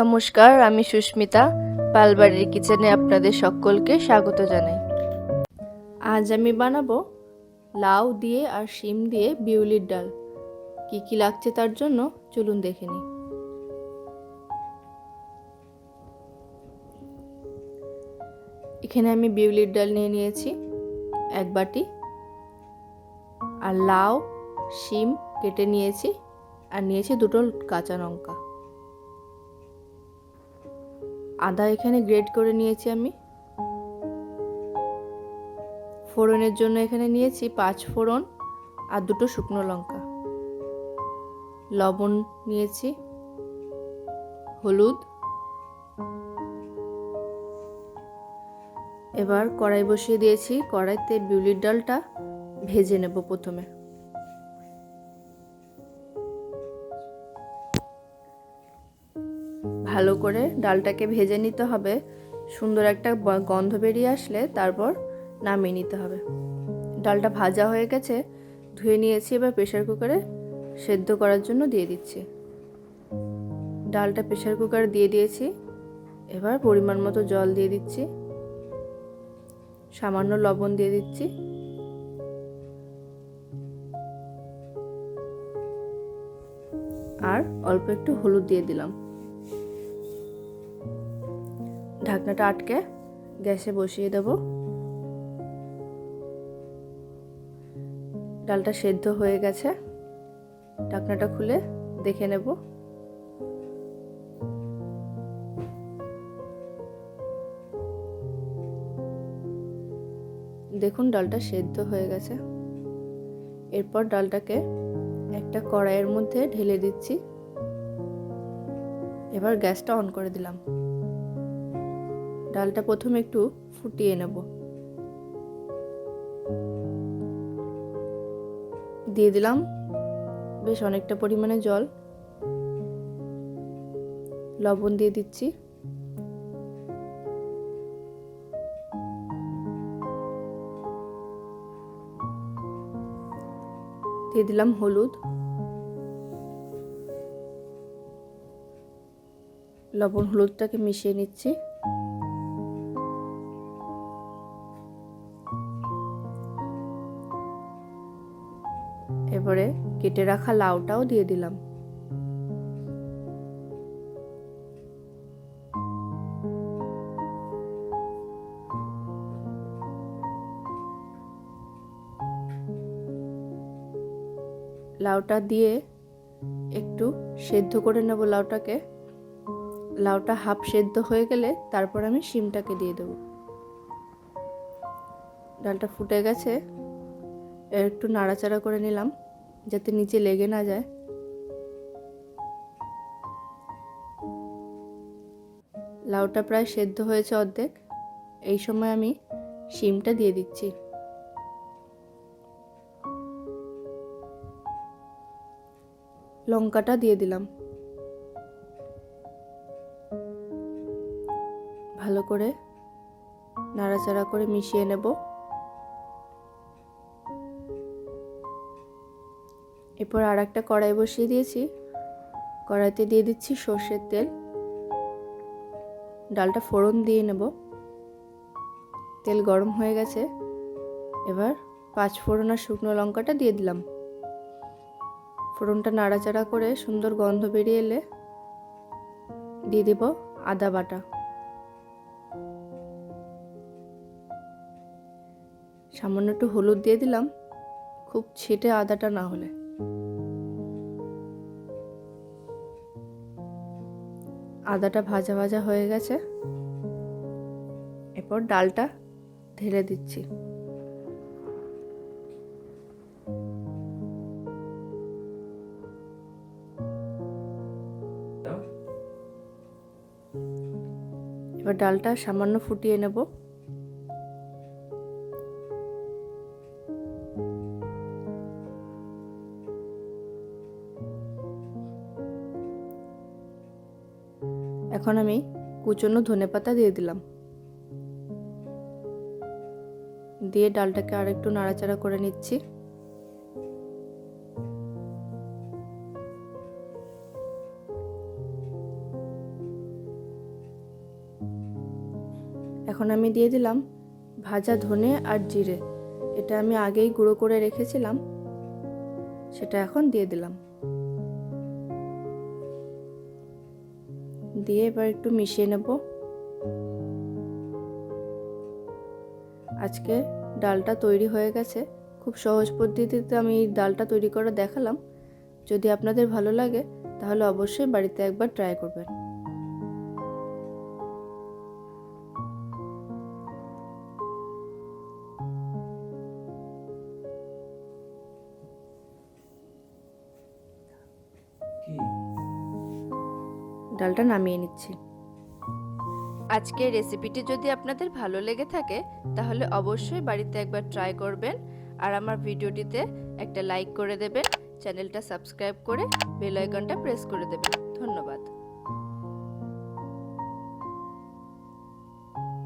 নমস্কার, আমি সুস্মিতা, পালবাড়ির কিচেনে আপনাদের সকলকে স্বাগত জানাই। আজ আমি বানাবো লাউ দিয়ে আর শিম দিয়ে বিউলির ডাল। কি কি লাগছে তার জন্য চলুন দেখে নিই। এখানে আমি বিউলির ডাল নিয়ে নিয়েছি এক বাটি। আর লাউ, শিম কেটে নিয়েছি আর নিয়েছি দুটো কাঁচা লঙ্কা। আদা এখানে গ্রেড করে নিয়েছি আমি। ফোড়নের জন্য এখানে নিয়েছি পাঁচ ফোড়ন আর দুটো শুকনো লঙ্কা। লবণ নিয়েছি, হলুদ। এবার কড়াই বসিয়ে দিয়েছি, কড়াইতে বিউলির ডালটা ভেজে নেব প্রথমে। ভালো করে ডালটাকে ভেজে নিতে হবে। সুন্দর একটা গন্ধ বেরিয়ে আসলে তারপর নামিয়ে নিতে হবে। ডালটা ভাজা হয়ে গেছে, ধুয়ে নিয়েছি এবার প্রেশার কুকারে, সেদ্ধ করার জন্য দিয়ে দিচ্ছি। ডালটা প্রেশার কুকারে দিয়ে দিয়েছি, এবার পরিমাণ মতো জল দিয়ে দিচ্ছি। সামান্য লবণ দিয়ে দিচ্ছি। আর অল্প একটু হলুদ দিয়ে দিলাম। ঢাকনাটা আটকে গ্যাসে বসিয়ে দেব। ডালটা সেদ্ধ হয়ে গেছে। ঢাকনাটা খুলে দেখে নেব। দেখুন, ডালটা সেদ্ধ হয়ে গেছে। এরপর ডালটাকে একটা কড়াইয়ের মধ্যে ঢেলে দিচ্ছি। এবার গ্যাসটা অন করে দিলাম। ডালটা প্রথমে একটু ফুটিয়ে নেব। দিয়ে দিলাম বেশ অনেকটা পরিমাণে জল। লবণ দিয়ে দিচ্ছি। দিয়ে দিলাম হলুদ। লবণ হলুদটাকে মিশিয়ে নিচ্ছি। এবারে কেটে রাখা লাউটাও দিয়ে দিলাম। লাউটা দিয়ে একটু সেদ্ধ করে নেব লাউটাকে। লাউটা হাফ সেদ্ধ হয়ে গেলে তারপর আমি শিমটাকে দিয়ে দেব। ডালটা ফুটে গেছে। একটু নাড়াচাড়া করে নিলাম, যাতে নিচে লেগে না যায়। লাউটা প্রায় সেদ্ধ হয়েছে অর্ধেক। এই সময় আমি শিমটা দিয়ে দিচ্ছি। লঙ্কাটা দিয়ে দিলাম। ভালো করে নাড়াচাড়া করে মিশিয়ে নেব। এরপর আর একটা কড়াই বসিয়ে দিয়েছি। কড়াইতে দিয়ে দিচ্ছি সর্ষের তেল। ডালটা ফোড়ন দিয়ে নেব। তেল গরম হয়ে গেছে। এবার পাঁচ ফোড়ন আর শুকনো লঙ্কাটা দিয়ে দিলাম। ফোড়নটা নাড়াচাড়া করে সুন্দর গন্ধ বেরিয়ে এলে দিয়ে দেব আদা বাটা। সামান্য একটু হলুদ দিয়ে দিলাম। খুব ছেটে আদাটা না হলে। আদাটা ভাজা ভাজা হয়ে গেছে। এরপর ডালটা ঢেলে দিচ্ছি। এবার ডালটা সামান্য ফুটিয়ে নেব। এখন আমি কুচনো ধনে পাতা দিয়ে দিলাম। দিয়ে ডালটাকে আর একটু নাড়াচাড়া করে নিচ্ছি। এখন আমি দিয়ে দিলাম ভাজা ধনে আর জিরে। এটা আমি আগেই গুঁড়ো করে রেখেছিলাম। সেটা এখন দিয়ে দিলাম। দিয়ে এবার একটু মিশিয়ে নেব। আজকে ডালটা তৈরি হয়ে গেছে। খুব সহজ পদ্ধতিতে আমি এই ডালটা তৈরি করে দেখালাম। যদি আপনাদের ভালো লাগে, তাহলে অবশ্যই বাড়িতে একবার ট্রাই করবেন। ডালটা নামিয়ে নিচ্ছি। আজকের রেসিপিটি যদি আপনাদের ভালো লেগে থাকে, তাহলে অবশ্যই বাড়িতে একবার ট্রাই করবেন আর আমার ভিডিওটিতে একটা লাইক করে দেবেন, চ্যানেলটা সাবস্ক্রাইব করে বেল আইকনটা প্রেস করে দেবেন। ধন্যবাদ।